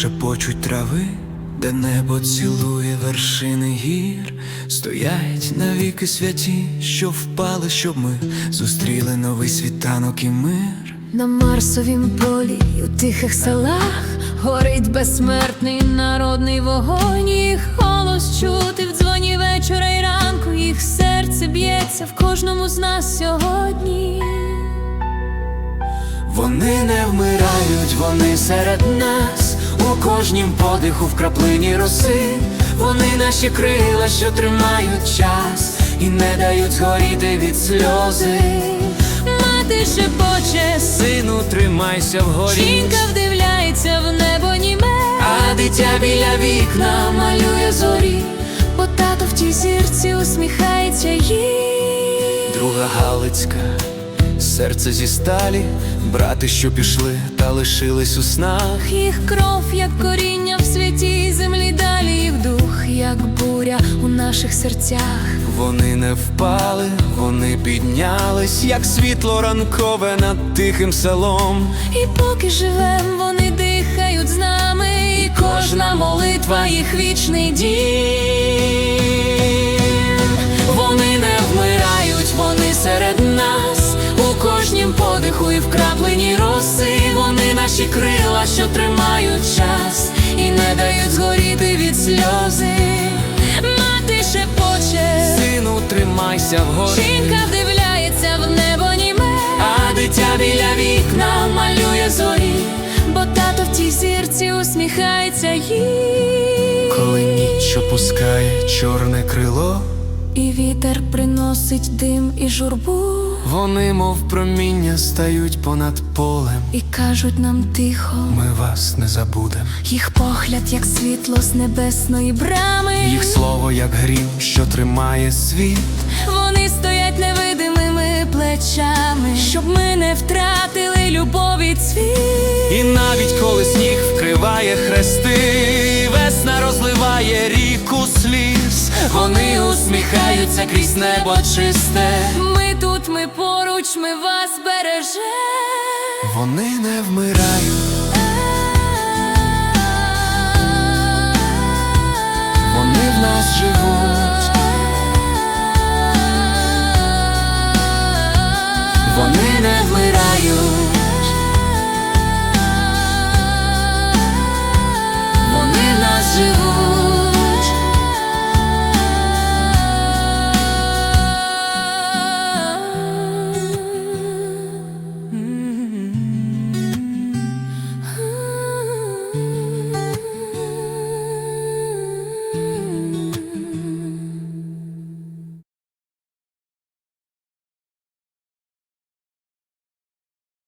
шепочуть трави, де небо цілує вершини гір, стоять навіки святі, що впали, щоб ми зустріли новий світанок і мир. На Марсовім полі у тихих селах горить безсмертний народний вогонь. Їх голос чути в дзвоні вечора й ранку. Їх серце б'ється в кожному з нас сьогодні. Вони не вмирають, вони серед нас, у кожнім подиху в краплині роси. Вони наші крила, що тримають час і не дають згоріти від сльози. Мати шепоче, Сину, тримайся вгорі. жінка вдивляється в небо німе, А дитя біля вікна малює зорі, бо тато в тій зірці усміхається їй. Серце зі сталі, брати, що пішли та лишились у снах. Їх кров, як коріння в святій землі, далі їх дух, як буря у наших серцях. Вони не впали, вони піднялись, як світло ранкове над тихим селом. І поки живем, вони дихають з нами, і кожна молитва їх вічний дім. Кожнім і вкраплені роси. Вони наші крила, що тримають час і не дають згоріти від сльози. Мати шепоче, Сину, тримайся вгорі. жінка вдивляється в небо німе, А дитя біля вікна малює зорі, бо тато в тій зірці усміхається їй. коли ніч опускає чорне крило, І вітер приносить дим і журбу, вони, мов проміння, стають понад полем. і кажуть нам тихо, Ми вас не забудем. їх погляд, як світло з небесної брами. Їх слово, як грім, що тримає світ. Вони стоять невидимими плечами, щоб ми не втратили любов і цвіт. І навіть коли сніг вкриває хрести, весна розливає сліз. Вони усміхаються крізь небо чисте. Ми тут, ми поруч, ми вас бережем. Вони не вмирають. Вони в нас живуть. Вони не вмирають.